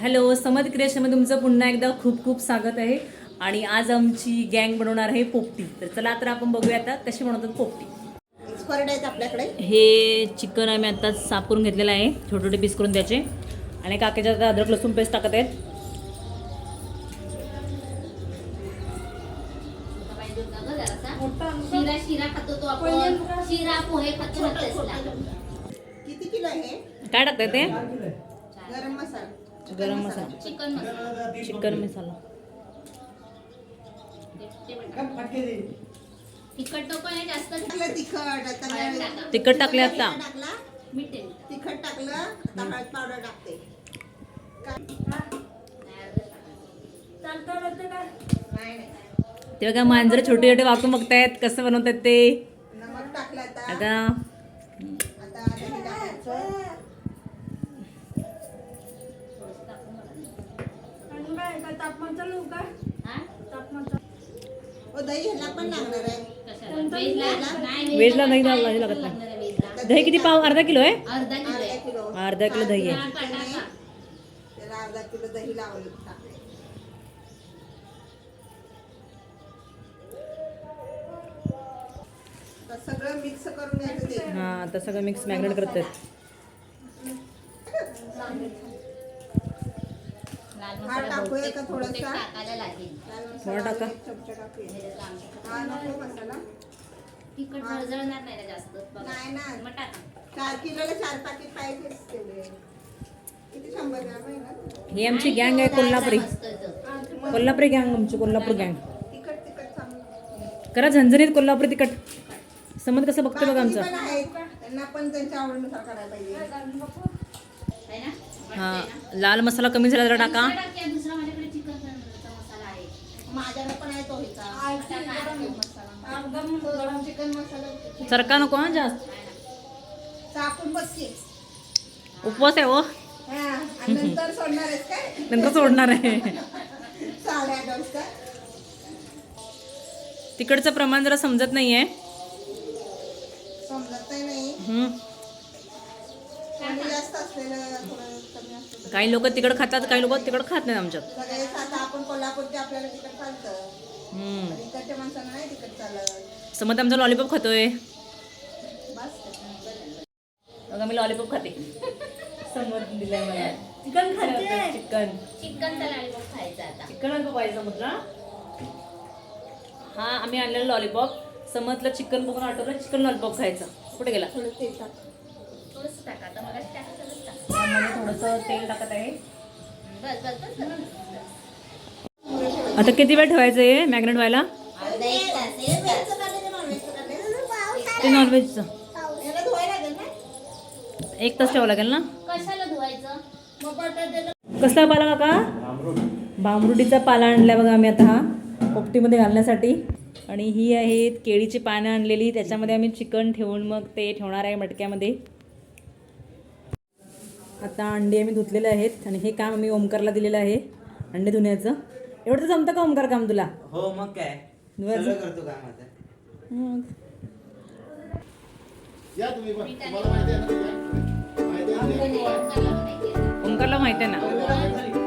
Hello समद क्रिएशनमध्ये तुमचं पुन्हा एकदा खूप खूप स्वागत आहे. आणि आज आमची गँग बनवणार आहे पोपटी. तर चला तर आपण बघूया आता कशी बनवतात पोपटी. आहेत आपल्याकडे. हे चिकन आम्ही आता साफ करून घेतलेलं आहे. छोटे छोटे पीस करून त्याचे आणि काकेच्या आता अद्रक लसूण पेस्ट टाकत आहेत. शिरा शिरा खातो तो आपण. शिरा पोहे खातो ना तसला. किती किलो आहे काय टाकताय ते? गरम मसाला. गरम मसाला. चिकन मसाला. चिकन मसाला. तिखट तो पण आहे जास्त. टाकलं तिखट आता. तिखट टाकले आता टाकला. मीठ आहे. तिखट टाकलं आता हळद पावडर टाकते. नाही नाही ते बघा मांजर छोटे छोटे वाकून बघतायत कसं बनवतात ते. नमक टाकलं आता. आता आता हा? ओ दही ह्याला पण लागणार आहे. कशाला? व्हेजला? नाही, व्हेजला दही नाही, लागत लागत नाही. दही किती पाव? अर्धा किलो आहे? अर्धा किलो अर्धा आहे. किलो. अर्धा किलो दही आहे. त्याला अर्धा किलो दही लावलं तर सगळं मिक्स करून घ्यायचं ते. हां आता सगळं मिक्स मॅग्नेट करतात लाल हा का थोडासा? टाकायला लागेल. थोडा मसाला टाका. चमचा टाकूया. हा नको मसाला तिखट जळजळणार नाही ना जास्त. बघा. नाही ना. मग टाका. चार किलोला चार पाकिट पाहिजेच तेवढे किती शंभर ग्राम आहे ना? ही आमची गँग आहे कोल्हापुरी. कोल्हापुरी गँग आमची कोल्हापूर गँग तिखट तिखट चांगलं. करा झणझणीत कोल्हापुरी तिखट. समज कसं बघतो बघा आमचं. पण आहेत त्यांना पण त्यांच्या आवडीनुसार करायला पाहिजे. है ना? हा? लाल मसाला कमी झाला तर टाका दुसरा टाकूया, दुसरा माझ्याकडे चिकन मसाला आहे माझ्याकडे पण आहे तो ह्याचा. टाका. गरम चिकन मसाला? सरका नको हा जास्त. बसते उपवास आहे हो. नंतर सोडणार आहेस काय? नंतर सोडणार आहे. तिकडचं प्रमाण जरा समजत नाहीये. समजत नाही. जास्त असलेलं थोडं कमी असतं काही लोक तिकड खातात काही लोक तिकड खात नाहीत आमच्यात. सगळेच आता आपण कोल्हापूरचे आपल्याला तिकट चालतं. हम्म. पण इकडच्या माणसांना नाही तिकट चालत. समज आमचा लॉलीपॉप खातोय. बस. बघा मी लॉलीपॉप खाते. समोर दिलंय मला. चिकन खाते. चिकन. चिकनचा लॉलीपॉप खायचा आता. चिकन नको पाहिजे समजला हा आम्ही आणलेलं लॉलीपॉप समजलं चिकन बघून आठवलं चिकन लॉलीपॉप खायचं. कुठे गेला? थोडं तेल टाक. थोडंसं टाका आता मला टाका. थोडंसं तेल टाकत आहे. आता किती वेळ ठेवायचं आहे मॅग्नेट व्हायला. ते नॉनव्हेजचं एक तास ठेवावं लागेल ना? कशाला धुवायचं? मग बटाटे कसला पाला काका? बांबरुटीचा पाला आणलाय बघा आम्ही आता हा पोपटीमध्ये घालण्यासाठी. आणि ही आहेत केळीची पानं आणलेली त्याच्यामध्ये आम्ही चिकन ठेवून मग ते ठेवणार आहे मटक्यामध्ये. आता अंडे आम्ही धुतलेले आहेत आणि हे काम आम्ही ओमकारला दिलेलं आहे. अंडे धुण्याचं. एवढं तर जमतं का ओमकार काम तुला? हो मग काय? सगळं करतो काम आता. मग. या तुम्ही पण. तुम्हाला माहिती आहे ना? माहिती आहे ना? ओमकारला माहिती आहे ना?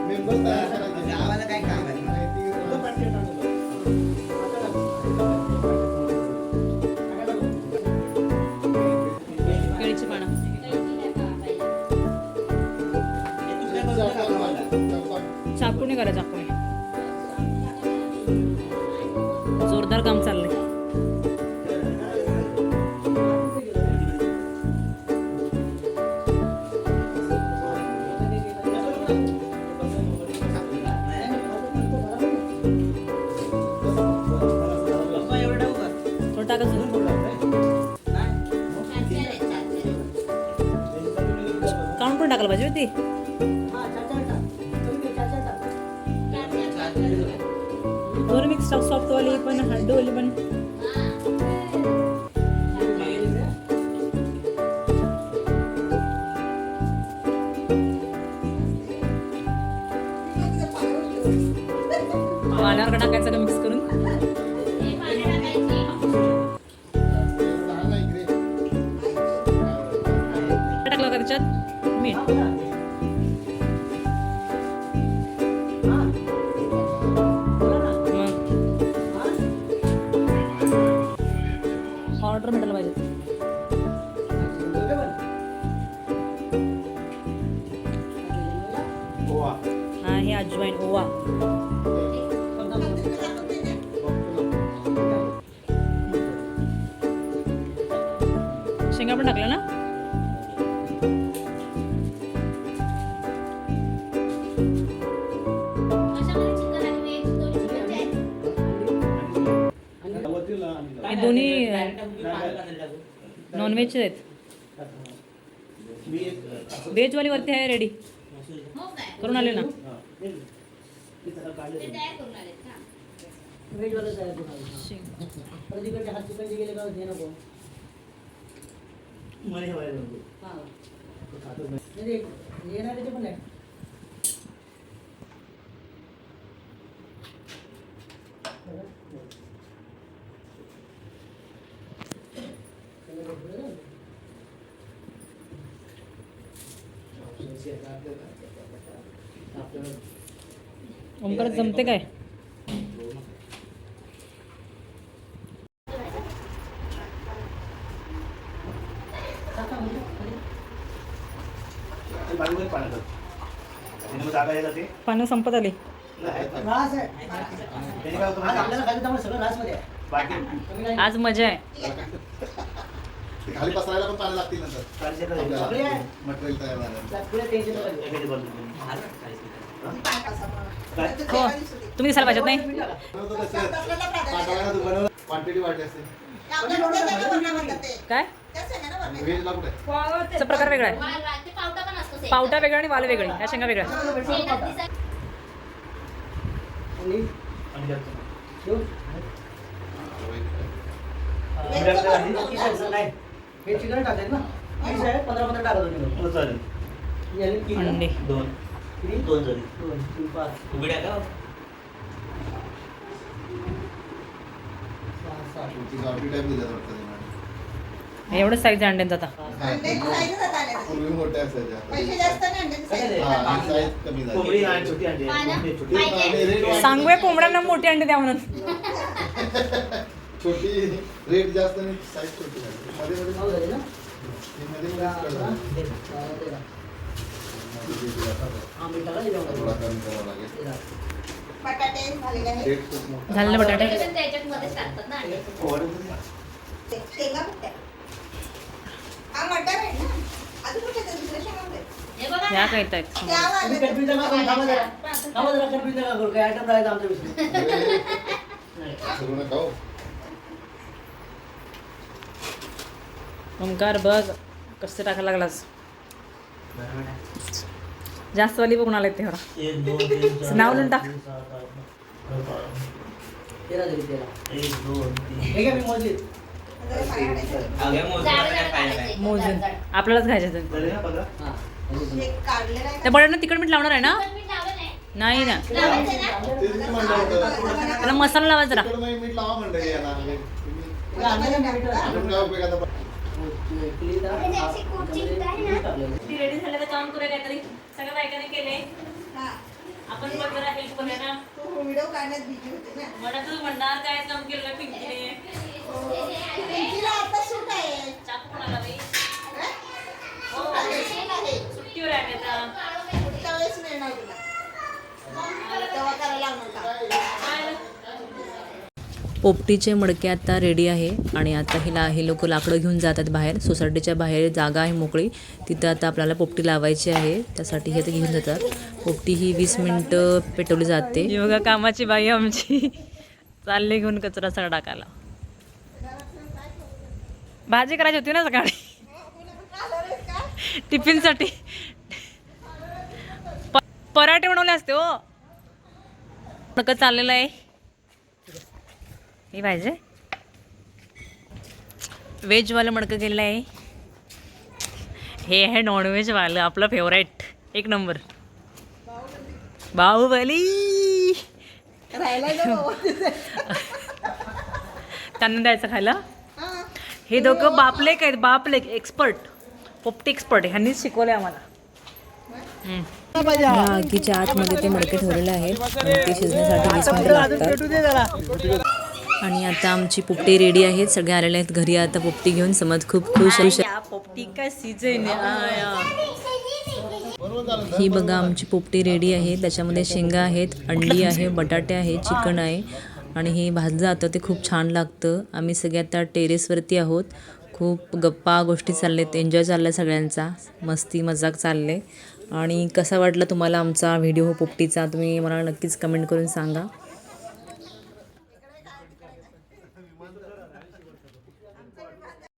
मेंबर तयार करायचे चाकूने करा चाकूने. जोरदार काम चाललंय. काउंट टाका पण टाकायला पाहिजे होती. दोन मिक्स सॉफ्ट वाली पण हार्डवाली पण शेंगा पण टाकलं ना? कशामध्ये चिकन आणि व्हेज दोन्ही मिळते हे दोन्ही नॉनव्हेजचे आहेत व्हेजवाली वरती आहे हो करून आलेत का ओमकार जमते काय? जागा ते? पानं संपत आली. बाकी? आज मजा आहे. ते खाली पसरायला पण पाणी लागतील नंतर. चारशे आपल्याला मटेरियल तयार झालं हो तुम्ही दिसायला पाहिजेत नाही? बनवतो तसं. पाटाला तू बनवलं क्वांटिटी वाढली असते काय? व्हेजला कुठे त्याचा प्रकार वेगळा आहे. पावटा वेगळा आणि वाल वेगळी ह्या शेंगा वेगळ्या हे चिकन ना वीस आहे पंधरा पंधरा टाका दोन्ही चालेल याने किती ना? अंडे दोन किती? दोन दोन तीन पाच उघड्या का सहा टाईप वाटतं एवढंच साईज अंड्यांचा आता. हा. हा अंडी वाढले. सांगूया कोंबड्यांना मोठी अंडे द्या म्हणून. छोटी रेट जास्त आणि साईजमध्ये मध्ये मध्ये मध्ये हा. बटाटे झालेले आहेत. रेट खूप मोठा. झालेले बटाटे. ते पण त्याच्यातमध्येच टाकतात ना ह्या. काय आहेत त्या तुम्ही वाल्या. कन्फ्युज नका करू, थांबा जरा. थांबा जरा, कन्फ्युज नका करू. काही item राहायचा आमच्या विषयी. करू नका ओमकार बघ कसं टाकायला लागलास जास्त वाली बघून आलाय ते बघा एक दोन तीन चार नाव लिहून टाक. एक दोन मोजून. आपल्यालाच खायचे हा, हे त्या बटाट्यानं तिखट मीठ लावणार आहे ना? पण मीठ लावलं नाही. नाही ना. त्याला मसाला लावा जरा तिकडं तर काम करूया काहीतरी. सगळ्या बायकांनी केले हा. आपण पण जरा हेल्प करूया ना? तू व्हिडिओ काढण्यात बिझी होते ना. मला तू म्हणणार काय काम केलं पिंकीने. हा? पोपटीचे मडके आता रेडी आहे आणि आता हिला हे लोक लाकडं घेऊन जातात बाहेर. सोसायटीच्या बाहेर जागा आहे मोकळी. तिथं आता आपल्याला पोपटी लावायची आहे. त्यासाठी हे ते घेऊन जातात. पोपटी ही वीस मिनटं पेटवली जाते. बघा कामाची बाई आमची. चालले घेऊन कचरा सगळा टाकायला. भाजी करायची होती ना सकाळी. टिफिनसाठी. पराठे बनवले असते हो. मडकं चाललेलं आहे. हे पाहिजे व्हेजवालं मडकं केलेलं आहे. हे आहे नॉनव्हेजवालं आपलं फेवरेट एक नंबर. बाहुबली. त्यांना द्यायचं खायला? हा. दोघं बापलेक आहेत बापलेक एक्सपर्ट पोपटी एक्सपर्ट ह्यांनीच शिकवलं आम्हाला. आगीच्या आतमध्ये ते मडके ठेवलेले आहेत. आणि ते शिजण्यासाठी वीस मिनिटं लागतात. आणि आता आमची पोपटी रेडी आहेत. सगळे आलेले आहेत घरी. आता पोपटी घेऊन समज खूप खुश आहे पोपटी का सीजन ही बघा आमची पोपटी रेडी आहे. त्याच्यामध्ये शेंगा आहेत अंडी आहे बटाटे आहे चिकन आहे. आणि हे भाजलं जातं ते खूप छान लागतं. आम्ही सगळे आता टेरेसवरती आहोत. खूप गप्पा गोष्टी चाललेत एन्जॉय चालला सगळ्यांचा. मस्ती मजाक चालले आणि कसा वाटला तुम्हाला आमचा व्हिडिओ पोपटीचा? तुम्ही मला नक्कीच कमेंट करून सांगा.